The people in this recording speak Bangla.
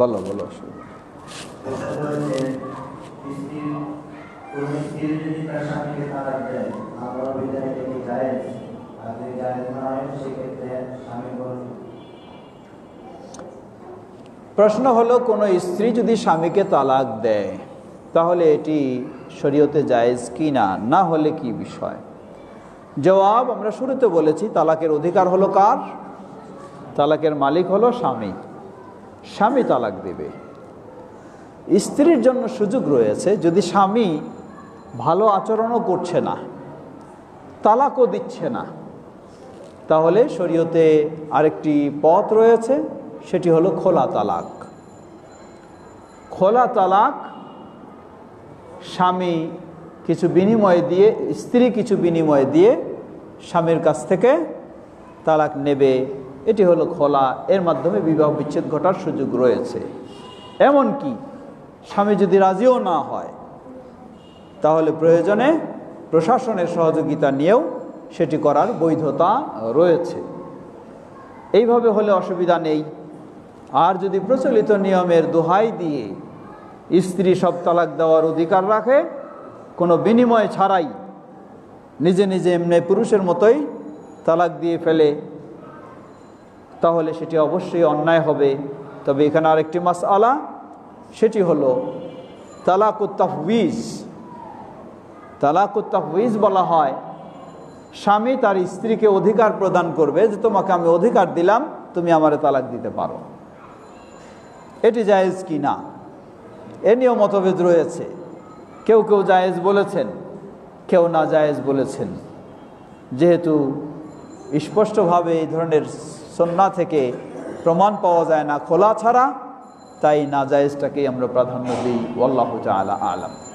বলো বলো প্রশ্ন হলো, কোনো স্ত্রী যদি স্বামীকে তালাক দেয়, তাহলে এটি শরীয়তে জায়েজ কি না না হলে কি বিষয়? জবাব আমরা শুরুতে বলেছি, তালাকের অধিকার হলো কার? তালাকের মালিক হলো স্বামী। স্বামী তালাক দেবে। স্ত্রীর জন্য সুযোগ রয়েছে, যদি স্বামী ভালো আচরণও করছে না, তালাকও দিচ্ছে না, তাহলে শরীয়তে আরেকটি পথ রয়েছে, সেটি হলো খোলা তালাক। খোলা তালাক স্বামী কিছু বিনিময় দিয়ে, স্ত্রী কিছু বিনিময় দিয়ে স্বামীর কাছ থেকে তালাক নেবে এটি হলো খোলা। এর মাধ্যমে বিবাহ বিচ্ছেদ ঘটার সুযোগ রয়েছে। এমন কি স্বামী যদি রাজিও না হয়, তাহলে প্রয়োজনে প্রশাসনের সহযোগিতা নিয়েও সেটি করার বৈধতা রয়েছে। এইভাবে হলে অসুবিধা নেই। আর যদি প্রচলিত নিয়মের দোহাই দিয়ে স্ত্রী সব তালাক দেওয়ার অধিকার রাখে, কোনো বিনিময় ছাড়াই নিজে নিজে এমনি পুরুষের মতোই তালাক দিয়ে ফেলে তাহলে সেটি অবশ্যই অন্যায় হবে। তবে এখানে আরেকটি মাস আলা সেটি হলো তালাকুত্তাফউইজ তালাকুত্তাফউইজ বলা হয়, স্বামী তার স্ত্রীকে অধিকার প্রদান করবে যে তোমাকে আমি অধিকার দিলাম, তুমি আমারে তালাক দিতে পারো। এটি জায়েজ কি না? এ নিয়েও মতভেদ রয়েছে। কেউ কেউ জায়েজ বলেছেন, কেউ না জায়েজ বলেছেন। যেহেতু স্পষ্টভাবে এই ধরনের সন্না থেকে প্রমাণ পাওয়া যায় না, খোলা ছাড়া, তাই না জায়েজটাকেই আমরা প্রাধান্য দিই। আল্লাহ তালা আলাম।